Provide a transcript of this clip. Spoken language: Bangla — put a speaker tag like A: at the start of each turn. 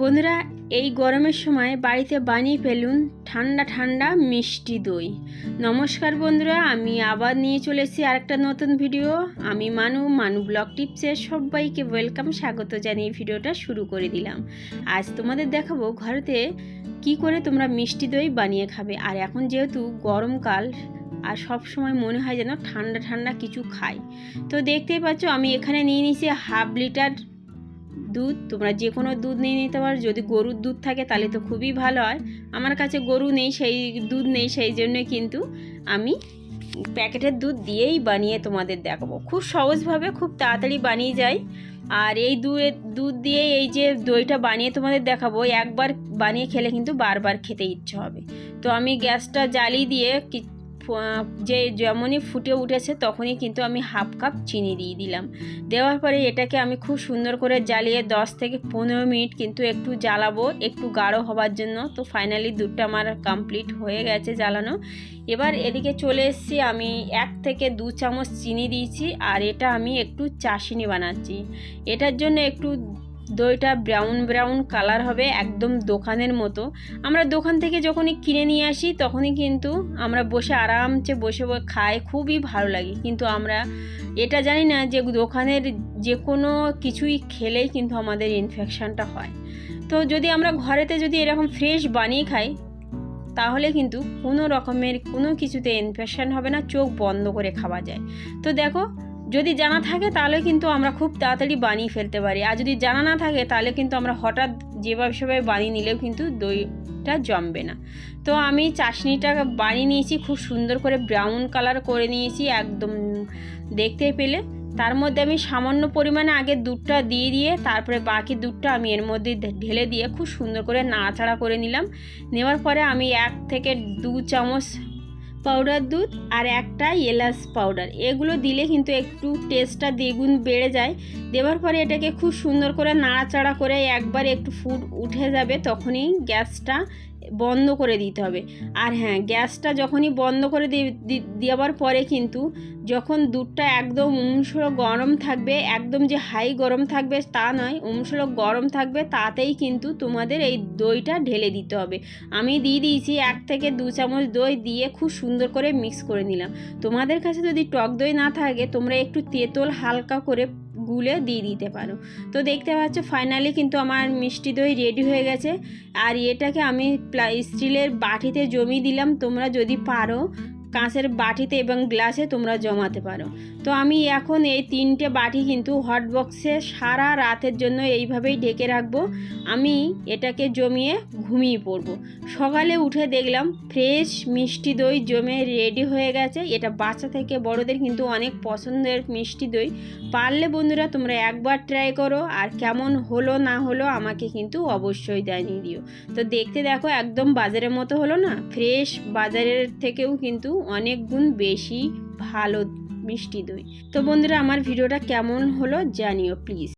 A: বন্ধুরা, এই গরমের সময় বাড়িতে বানিয়ে ফেলুন ঠান্ডা ঠান্ডা মিষ্টি দই। নমস্কার বন্ধুরা, আমি আবার নিয়ে চলে এসেছি আরেকটা নতুন ভিডিও। আমি মানু মানু ব্লগ টিপসে সবাইকে ওয়েলকাম, স্বাগত জানিয়ে ভিডিওটা শুরু করে দিলাম। আজ তোমাদের দেখাবো ঘরেতে কি করে তোমরা মিষ্টি দই বানিয়ে খাবে। আর এখন যেহেতু গরমকাল, আর সব সময় মনে হয় যেন ঠান্ডা ঠান্ডা কিছু খাই। তো দেখতেই পাচ্ছ, আমি এখানে নিয়ে নিয়েছি হাফ লিটার দুধ, তোমরা যে কোনো দুধ নিয়ে নিতে পারো। যদি গরুর দুধ থাকে তাহলে তো খুবই ভালো হয়। আমার কাছে গরু নেই, সেই দুধ নেই, সেই জন্য কিন্তু আমি প্যাকেটের দুধ দিয়েই বানিয়ে তোমাদের দেখাবো। খুব সহজভাবে খুব তাড়াতাড়ি বানিয়ে যায়। আর এই দুধের দুধ দিয়ে এই যে দইটা বানিয়ে তোমাদের দেখাবো, একবার বানিয়ে খেলে কিন্তু বারবার খেতে ইচ্ছে হবে। তো আমি গ্যাসটা জ্বালিয়ে দিয়ে যে যেমনই ফুটে উঠেছে তখনই কিন্তু আমি হাফ কাপ চিনি দিয়ে দিলাম। দেওয়ার পরে এটাকে আমি খুব সুন্দর করে জ্বালিয়ে 10 থেকে পনেরো মিনিট কিন্তু একটু জ্বালাবো, একটু গাঢ় হবার জন্য। তো ফাইনালি দুধটা আমার কমপ্লিট হয়ে গেছে জ্বালানো। এবার এদিকে চলে এসেছি, আমি এক থেকে দু চামচ চিনি দিয়েছি আর এটা আমি একটু চাশিনি বানাচ্ছি। এটার জন্য একটু দইটা ব্রাউন ব্রাউন কালার হবে একদম দোকানের মতো। আমরা দোকান থেকে যখনই কিনে নিয়ে আসি, তখনই কিন্তু আমরা বসে আরামসে বসে বসে খাই, খুবই ভালো লাগে। কিন্তু আমরা এটা জানি না যে দোকানের যে কোনো কিছুই খেলেই কিন্তু আমাদের ইনফেকশানটা হয়। তো যদি আমরা ঘরেতে যদি এরকম ফ্রেশ বানিয়ে খাই, তাহলে কিন্তু কোনো রকমের কোনো কিছুতে ইনফেকশান হবে না, চোখ বন্ধ করে খাওয়া যায়। তো দেখো যদি জানা থাকে তাহলে কিন্তু আমরা খুব তাড়াতাড়ি বানিয়ে ফেলতে পারি। আর যদি জানা না থাকে তাহলে কিন্তু আমরা হঠাৎ যেভাবে সেভাবে বানিয়ে নিলেও কিন্তু দইটা জমবে না। তো আমি চাশনিটা বানিয়ে নিয়েছি, খুব সুন্দর করে ব্রাউন কালার করে নিয়েছি একদম দেখতে পেলে। তার মধ্যে আমি সামান্য পরিমাণে আগে দুধটা দিয়ে দিয়ে তারপরে বাকি দুধটা আমি এর মধ্যে ঢেলে দিয়ে খুব সুন্দর করে নাড়াচাড়া করে নিলাম। নেওয়ার পরে আমি এক থেকে দু চামচ পাউডার দুধ আর একটা এলাচ পাউডার এগুলো দিলে কিন্তু একটু টেস্টটা দ্বিগুণ বেড়ে যায়। দেওয়ার পরে এটাকে খুব সুন্দর করে নাড়াচাড়া করে একবার একটু ফুড উঠে যাবে, তখনই গ্যাসটা বন্ধ করে দিতে হবে। আর হ্যাঁ গ্যাসটা যখনই বন্ধ করে দেওয়ার পরে কিন্তু যখন দুধটা একদম উমসলো গরম থাকবে, একদম যে হাই গরম থাকবে তা নয়, উমসলো গরম থাকবে তাতেই কিন্তু তোমাদের এই দইটা ঢেলে দিতে হবে। আমি দিয়ে দিয়েছি এক থেকে দু চামচ দই দিয়ে খুব সুন্দর করে মিক্স করে নিলাম। তোমাদের কাছে যদি টক দই না থাকে, তোমরা একটু তেঁতল হালকা করে গুলে দিয়ে দিতে পারো। তো দেখতে পাচ্ছ ফাইনালি কিন্তু আমার মিষ্টি দই রেডি হয়ে গেছে। আর এটাকে আমি স্টিলের বাটিতে জমি দিলাম। তোমরা যদি পারো কাঁচের বাটিতে এবং গ্লাসে তোমরা জমাতে পারো। তো আমি এখন এই তিনটে বাটি কিন্তু হট বক্সে সারা রাতের জন্য এইভাবেই ঢেকে রাখব। আমি এটাকে জমিয়ে ঘুমিয়ে পড়ব। সকালে উঠে দেখলাম ফ্রেশ মিষ্টি দই জমে রেডি হয়ে গেছে। এটা বাচ্চা থেকে বড়দের কিন্তু অনেক পছন্দের মিষ্টি দই। পারলে বন্ধুরা তোমরা একবার ট্রাই করো আর কেমন হলো না হলো আমাকে কিন্তু অবশ্যই জানিয়ে দিও। তো দেখতে দেখো একদম বাজারের মতো হলো না? ফ্রেশ বাজারের থেকেও কিন্তু অনেক গুণ বেশি ভালো মিষ্টি দই। তো বন্ধুরা আমার ভিডিওটা কেমন হলো জানিও প্লিজ